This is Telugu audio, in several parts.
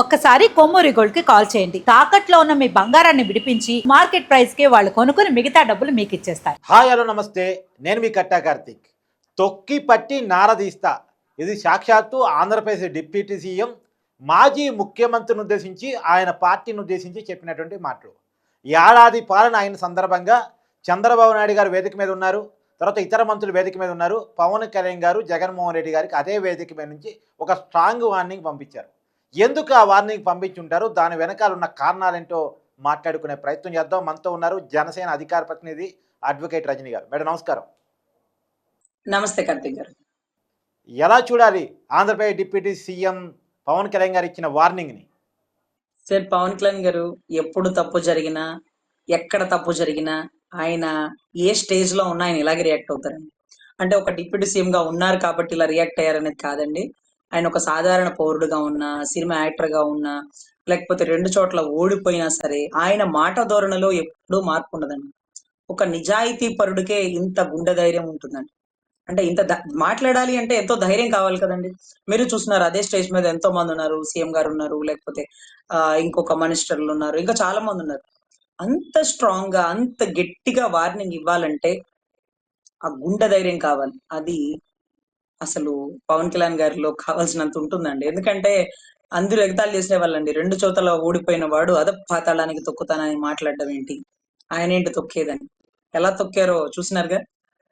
ఒక్కసారి కొమ్మూరి గోల్డ్కి కాల్ చేయండి. తాకట్లో ఉన్న మీ బంగారాన్ని విడిపించి మార్కెట్ ప్రైస్కి వాళ్ళు కొనుక్కుని మిగతా డబ్బులు మీకు ఇచ్చేస్తారు. హాయ్ హలో నమస్తే. నేను మీ కట్టా కార్తిక్. తొక్కి పట్టి నారదీస్తా ఇది సాక్షాత్తు ఆంధ్రప్రదేశ్ డిప్యూటీ సీఎం మాజీ ముఖ్యమంత్రిని ఉద్దేశించి ఆయన పార్టీని ఉద్దేశించి చెప్పినటువంటి మాటలు. ఏడాది పాలన అయిన సందర్భంగా చంద్రబాబు నాయుడు గారు వేదిక మీద ఉన్నారు. తర్వాత ఇతర మంత్రులు వేదిక మీద ఉన్నారు. పవన్ కళ్యాణ్ గారు జగన్మోహన్ రెడ్డి గారికి అదే వేదిక మీద నుంచి ఒక స్ట్రాంగ్ వార్నింగ్ పంపించారు. ఎందుకు ఆ వార్నింగ్ పంపించుంటారు? దాని వెనకాల ఉన్న కారణాలేంటో మాట్లాడుకునే ప్రయత్నం చేద్దాం. మనతో ఉన్నారు జనసేన అధికార ప్రతినిధి అడ్వకేట్ రజనీ గారు. మేడం నమస్కారం. నమస్తే కార్తీక్ గారు. ఎలా చూడాలి ఆంధ్రప్రదేశ్ డిప్యూటీ సీఎం పవన్ కళ్యాణ్ గారు ఇచ్చిన వార్నింగ్ని? సార్ పవన్ కళ్యాణ్ గారు ఎప్పుడు తప్పు జరిగినా ఎక్కడ తప్పు జరిగినా ఆయన ఏ స్టేజ్లో ఉన్నా ఆయన ఇలాగే రియాక్ట్ అవుతారండి. అంటే ఒక డిప్యూటీ సీఎం గా ఉన్నారు కాబట్టి ఇలా రియాక్ట్ అయ్యారనేది కాదండి. ఆయన ఒక సాధారణ పౌరుడుగా ఉన్నా సినిమా యాక్టర్గా ఉన్నా లేకపోతే రెండు చోట్ల ఓడిపోయినా సరే ఆయన మాట ధోరణిలో ఎప్పుడూ మార్పు ఉండదండి. ఒక నిజాయితీ పరుడికే ఇంత గుండె ధైర్యం ఉంటుందండి. అంటే ఇంత మాట్లాడాలి అంటే ఎంతో ధైర్యం కావాలి కదండి. మీరు చూస్తున్నారు అదే స్టేజ్ మీద ఎంతో మంది ఉన్నారు సీఎం గారు ఉన్నారు లేకపోతే ఇంకొక మినిస్టర్లు ఉన్నారు ఇంకా చాలా మంది ఉన్నారు. అంత స్ట్రాంగ్గా అంత గట్టిగా వార్నింగ్ ఇవ్వాలంటే ఆ గుండె ధైర్యం కావాలి. అది అసలు పవన్ కళ్యాణ్ గారిలో కావాల్సినంత ఉంటుందండి. ఎందుకంటే అందరూ ఎగతాలు చేసే వాళ్ళండి. రెండు చోతల ఓడిపోయిన వాడు అద పాతాళానికి తొక్కుతానని మాట్లాడడం ఏంటి? ఆయన ఏంటి తొక్కేదని? ఎలా తొక్కారో చూసినారుగా?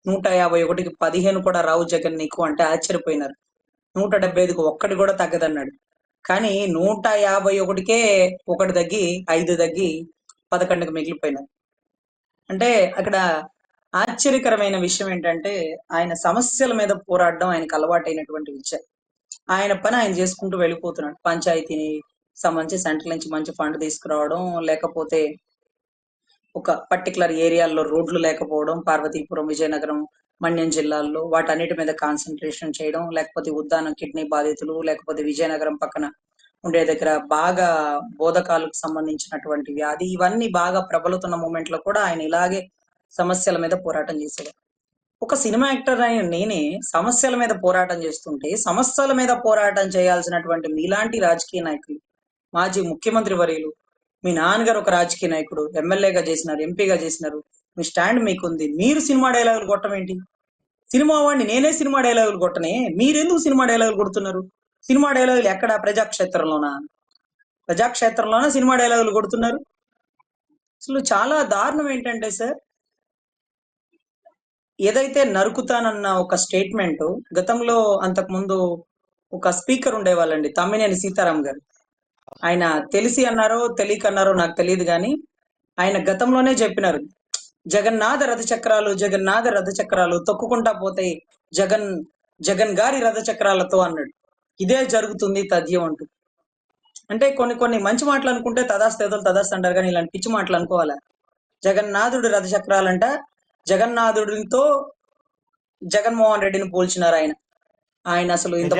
నూట యాభై ఒకటికి పదిహేను కూడా రావు జగన్ నీకు అంటే ఆశ్చర్యపోయినారు. నూట డెబ్బై ఐదుకి ఒక్కటి కూడా తగ్గదన్నాడు. కానీ నూట యాభై ఒకటికే ఒకటి తగ్గి ఐదు తగ్గి పదకొండుకి మిగిలిపోయినారు. అంటే అక్కడ ఆశ్చర్యకరమైన విషయం ఏంటంటే ఆయన సమస్యల మీద పోరాడడం ఆయనకు అలవాటైనటువంటి విద్య. ఆయన పని ఆయన చేసుకుంటూ వెళ్ళిపోతున్నాడు. పంచాయతీని సంబంధించి సెంట్రల్ నుంచి మంచి ఫండ్ తీసుకురావడం లేకపోతే ఒక పర్టికులర్ ఏరియాల్లో రోడ్లు లేకపోవడం పార్వతీపురం విజయనగరం మన్యం జిల్లాల్లో వాటన్నిటి మీద కాన్సన్ట్రేషన్ చేయడం లేకపోతే ఉద్దానం కిడ్నీ బాధితులు లేకపోతే విజయనగరం పక్కన ఉండే దగ్గర బాగా బోధకాలకు సంబంధించినటువంటి వ్యాధి ఇవన్నీ బాగా ప్రబలుతున్న మూమెంట్లో కూడా ఆయన ఇలాగే సమస్యల మీద పోరాటం చేసేవారు ఒక సినిమా యాక్టర్ అయిన నేనే సమస్యల మీద పోరాటం చేస్తుంటే సమస్యల మీద పోరాటం చేయాల్సినటువంటి మీలాంటి రాజకీయ నాయకులు మాజీ ముఖ్యమంత్రి వర్యులు మీ నాన్నగారు ఒక రాజకీయ నాయకుడు ఎమ్మెల్యేగా చేసినారు ఎంపీగా చేసినారు మీ స్టాండ్ మీకుంది మీరు సినిమా డైలాగులు కొట్టమేంటి ఏంటి? సినిమా వాడిని నేనే సినిమా డైలాగులు కొట్టనే మీరెందుకు సినిమా డైలాగులు కొడుతున్నారు? సినిమా డైలాగులు ఎక్కడ? ప్రజాక్షేత్రంలోనా? ప్రజాక్షేత్రంలోనా సినిమా డైలాగులు కొడుతున్నారు? అసలు చాలా దారుణం ఏంటంటే సార్ ఏదైతే నరుకుతానన్న ఒక స్టేట్మెంట్ గతంలో అంతకుముందు ఒక స్పీకర్ ఉండేవాళ్ళండి తమ్మినేని సీతారాం గారు. ఆయన తెలిసి అన్నారో తెలియక అన్నారో నాకు తెలియదు కానీ ఆయన గతంలోనే చెప్పినారు. జగన్నాథ రథ చక్రాలు జగన్నాథ రథ చక్రాలు తొక్కుకుంటా పోతాయి జగన్ జగన్ గారి రథ చక్రాలతో అన్నాడు. ఇదే జరుగుతుంది తథ్యం అంటూ. అంటే కొన్ని కొన్ని మంచి మాటలు అనుకుంటే తదాస్తేదలు తదాస్త అంటారు కానీ ఇలాంటి పిచ్చి మాటలు అనుకోవాలా? జగన్నాథుడు రథ చక్రాలంట జగన్నాథుడితో జగన్మోహన్ రెడ్డిని పోల్చినారు ఆయన. ఆయన అసలు ఇంత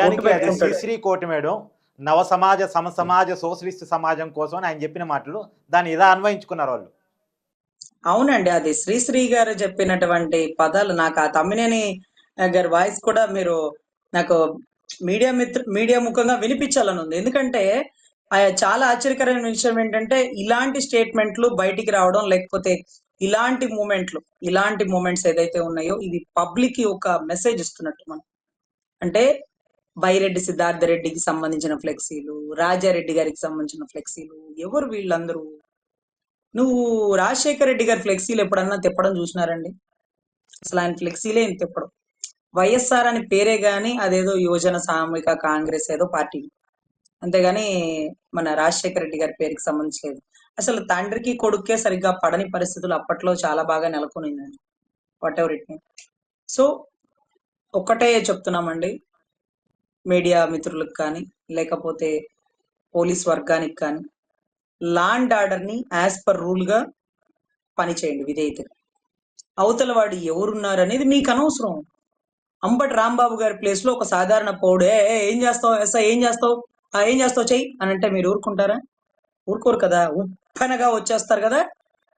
శ్రీశ్రీ కోటి మేడం నవ సమాజ సమ సమాజ సోషలిస్ట్ సమాజం కోసం అని ఆయన చెప్పిన మాటలు దాన్ని ఇలా అన్వయించుకున్నారు వాళ్ళు. అవునండి అది శ్రీశ్రీ గారు చెప్పినటువంటి పదాలు నాకు ఆ తమ్మినేని గారి వాయిస్ కూడా మీరు నాకు మీడియా మిత్ర మీడియా ముఖంగా వినిపించాలని ఉంది. ఎందుకంటే చాలా ఆశ్చర్యకరమైన విషయం ఏంటంటే ఇలాంటి స్టేట్మెంట్లు బయటికి రావడం లేకపోతే ఇలాంటి మూమెంట్లు ఇలాంటి మూమెంట్స్ ఏదైతే ఉన్నాయో ఇది పబ్లిక్కి ఒక మెసేజ్ ఇస్తున్నట్టు మనం. అంటే బైరెడ్డి సిద్ధార్థ రెడ్డికి సంబంధించిన ఫ్లెక్సీలు రాజారెడ్డి గారికి సంబంధించిన ఫ్లెక్సీలు ఎవరు వీళ్ళందరూ? నువ్వు రాజశేఖర రెడ్డి గారి ఫ్లెక్సీలు ఎప్పుడన్నా తిప్పడం చూసినారండి? అసలు ఆయన ఫ్లెక్సీలే ఏం తిప్పడం. వైఎస్ఆర్ అని పేరే గాని అదేదో యువజన సామూహిక కాంగ్రెస్ ఏదో పార్టీ. అంతేగాని మన రాజశేఖర రెడ్డి గారి పేరుకి సంబంధించలేదు అసలు తండ్రికి కొడుకే సరిగ్గా పడని పరిస్థితులు అప్పట్లో చాలా బాగా నెలకొనిందండి. వాట్ ఎవర్ ఇట్ సో ఒక్కటే చెప్తున్నామండి. మీడియా మిత్రులకు కానీ లేకపోతే పోలీస్ వర్గానికి కానీ లాండ్ ఆర్డర్ని యాజ్ పర్ రూల్గా పనిచేయండి విధేయతగా. అవతల వాడు ఎవరున్నారు అనేది మీకు అనవసరం. అంబటి రాంబాబు గారి ప్లేస్లో ఒక సాధారణ పౌడే ఏం చేస్తావు? ఎస్ ఏం చేస్తావు? ఏం చేస్తావు? చెయ్యి అని అంటే మీరు ఊరుకుంటారా? ఊరుకోరు కదా. ఉప్పనగా వచ్చేస్తారు కదా.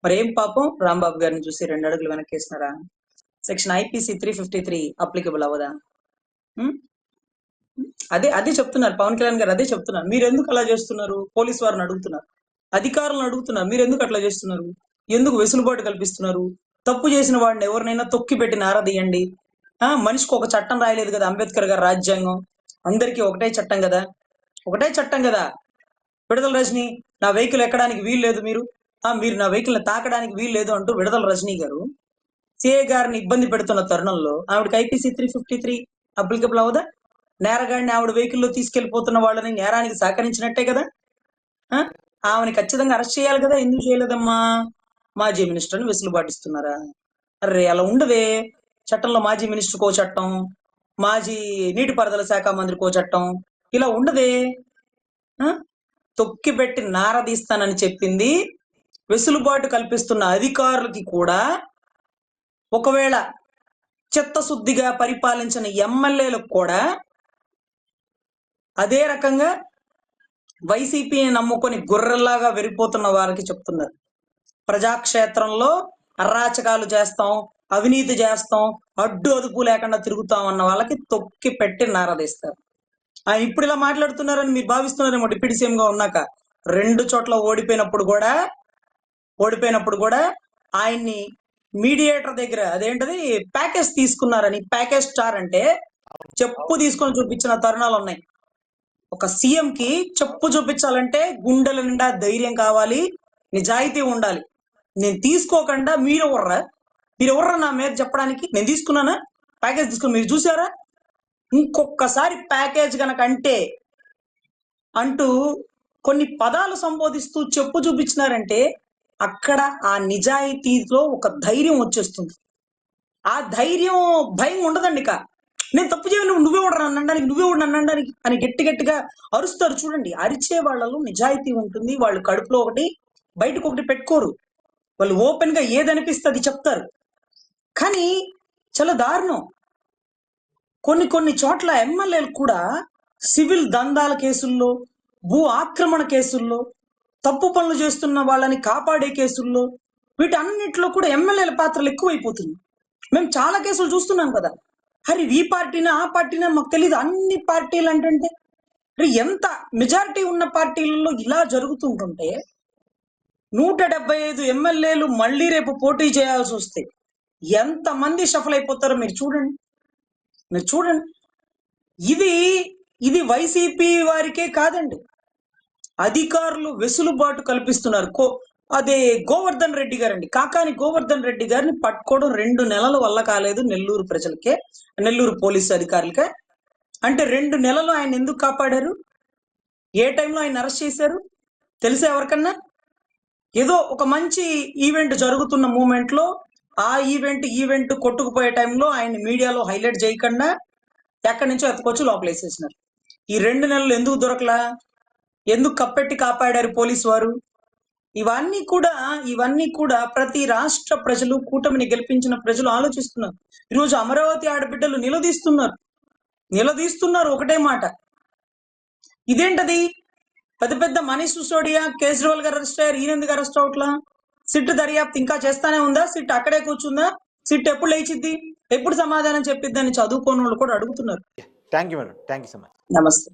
మరి ఏం పాపం? రాంబాబు గారిని చూసి రెండు అడుగులు వెనక్కేసినారా? Section IPC three fifty three applicable అవ్వదా? అదే అదే చెప్తున్నారు. పవన్ కళ్యాణ్ గారు అదే చెప్తున్నారు. మీరు ఎందుకు అలా చేస్తున్నారు? పోలీస్ వారిని అడుగుతున్నారు. అధికారులను అడుగుతున్నారు. మీరు ఎందుకు అట్లా చేస్తున్నారు? ఎందుకు వెసులుబాటు కల్పిస్తున్నారు? తప్పు చేసిన వాడిని ఎవరినైనా తొక్కి పెట్టి నారదీయండి మనిషికి ఒక చట్టం రాయలేదు కదా అంబేద్కర్ గారు రాజ్యాంగం. అందరికీ ఒకటే చట్టం కదా. ఒకటే చట్టం కదా. విడుదల రజని నా వెహికల్ ఎక్కడానికి వీలు లేదు మీరు. మీరు నా వెహికల్ తాకడానికి వీలు లేదు అంటూ విడుదల రజనీ గారు సిఏ గారిని ఇబ్బంది పెడుతున్న తరుణంలో ఆవిడకి IPC three fifty three applicable అవదా నేరగాడిని ఆవిడ వెహికల్లో తీసుకెళ్ళిపోతున్న వాళ్ళని నేరానికి సహకరించినట్టే కదా? ఆ? ఆమెని ఖచ్చితంగా అరెస్ట్ చేయాలి కదా? ఎందుకు చేయలేదమ్మా? మాజీ మినిస్టర్ని వెసులుబాటు ఇస్తున్నారా అరే అలా ఉండదే చట్టంలో మాజీ మినిస్టర్ కో చట్టం మాజీ నీటిపారుదల శాఖ మంత్రి కో చట్టం ఇలా ఉండదే తొక్కి పెట్టి నారదీస్తానని చెప్పింది. వెసులుబాటు కల్పిస్తున్న అధికారులకి కూడా ఒకవేళ చిత్తశుద్ధిగా పరిపాలించిన ఎమ్మెల్యేలకు కూడా అదే రకంగా వైసీపీని నమ్ముకొని గుర్రెల్లాగా వెరిపోతున్న వారికి చెప్తున్నారు. ప్రజాక్షేత్రంలో అరాచకాలు చేస్తాం అవినీతి చేస్తాం అడ్డు అదుపు లేకుండా తిరుగుతాం అన్న వాళ్ళకి తొక్కి పెట్టి నారదీస్తారు. ఇప్పుడు ఇలా మాట్లాడుతున్నారని మీరు భావిస్తున్నారేమో డిప్యూటీ సీఎం గా ఉన్నాక. రెండు చోట్ల ఓడిపోయినప్పుడు కూడా ఓడిపోయినప్పుడు కూడా ఆయన్ని మీడియేటర్ దగ్గర అదేంటది ప్యాకేజ్ తీసుకున్నారని ప్యాకేజ్ స్టార్ అంటే చెప్పు తీసుకొని చూపించిన తరుణాలు ఉన్నాయి. ఒక సీఎం కి చెప్పు చూపించాలంటే గుండెల నిండా ధైర్యం కావాలి నిజాయితీ ఉండాలి. నేను తీసుకోకుండా మీరు ఎవర్రా? మీరు ఎవర్రా నా మీద చెప్పడానికి? నేను తీసుకున్నానా? ప్యాకేజ్ తీసుకుని మీరు చూసారా? ఇంకొకసారి ప్యాకేజ్ గనక అంటే అంటూ కొన్ని పదాలు సంబోధిస్తూ చెప్పు చూపించినారంటే అక్కడ ఆ నిజాయితీలో ఒక ధైర్యం వచ్చేస్తుంది. ఆ ధైర్యం భయం ఉండదండి ఇక. నేను తప్పు చేయను నువ్వే కూడా అనడానికి నువ్వే ఉండను అనడానికి అని గట్టి గట్టిగా అరుస్తారు. చూడండి అరిచే వాళ్ళలో నిజాయితీ ఉంటుంది. వాళ్ళు కడుపులో ఒకటి బయటకు ఒకటి పెట్టుకోరు. వాళ్ళు ఓపెన్గా ఏదనిపిస్తే అది చెప్తారు. కానీ చాలా దారుణం. కొన్ని కొన్ని చోట్ల ఎమ్మెల్యేలు కూడా సివిల్ దందాల కేసుల్లో భూ ఆక్రమణ కేసుల్లో తప్పు పనులు చేస్తున్న వాళ్ళని కాపాడే కేసుల్లో వీటన్నిటిలో కూడా ఎమ్మెల్యేల పాత్రలు ఎక్కువైపోతుంది మేము చాలా కేసులు చూస్తున్నాం కదా. అరే ఈ పార్టీనా ఆ పార్టీనా? మాకు తెలియదు అన్ని పార్టీలు అంటే అరే ఎంత మెజారిటీ ఉన్న పార్టీలలో ఇలా జరుగుతుంటుంటే నూట డెబ్బై ఐదు ఎమ్మెల్యేలు మళ్ళీ రేపు పోటీ చేయాల్సి వస్తే ఎంత మంది అయిపోతారో మీరు చూడండి. మీరు చూడండి. ఇది ఇది వైసీపీ వారికే కాదండి. అధికారులు వెసులుబాటు కల్పిస్తున్నారు. కో అదే గోవర్ధన్ రెడ్డి గారండి. కాకాని గోవర్ధన్ రెడ్డి గారిని పట్టుకోవడం రెండు నెలల వల్ల కాలేదు నెల్లూరు ప్రజలకే నెల్లూరు పోలీసు అధికారులకే. అంటే రెండు నెలలు ఆయన ఎందుకు కాపాడారు? ఏ టైంలో ఆయన అరెస్ట్ చేశారు? తెలుసా ఎవరికన్నా? ఏదో ఒక మంచి ఈవెంట్ జరుగుతున్న మూమెంట్లో ఆ ఈవెంట్ ఈవెంట్ కొట్టుకుపోయే టైంలో ఆయన మీడియాలో హైలైట్ చేయకుండా ఎక్కడి నుంచో ఎత్తుకొచ్చి లోపలేసేసినారు. ఈ రెండు నెలలు ఎందుకు దొరకలా? ఎందుకు కప్పెట్టి కాపాడారు పోలీసు వారు? ఇవన్నీ కూడా ఇవన్నీ కూడా ప్రతి రాష్ట్ర ప్రజలు కూటమిని గెలిపించిన ప్రజలు ఆలోచిస్తున్నారు. ఈరోజు అమరావతి ఆడబిడ్డలు నిలదీస్తున్నారు. నిలదీస్తున్నారు ఒకటే మాట. ఇదేంటది? పెద్ద పెద్ద మనీష్ సిసోడియా కేజ్రీవాల్ గారు అరెస్ట్ అయ్యారు ఈయన ఎందుకు అరెస్ట్ అవట్లా? సిట్ దర్యాప్తు ఇంకా చేస్తానే ఉందా? సిట్ అక్కడే కూర్చుందా? సిట్ ఎప్పుడు లేచిద్ది? ఎప్పుడు సమాధానం చెప్పిద్దని చదువుకోని వాళ్ళు కూడా అడుగుతున్నారు. Thank you madam thank you so much నమస్తే.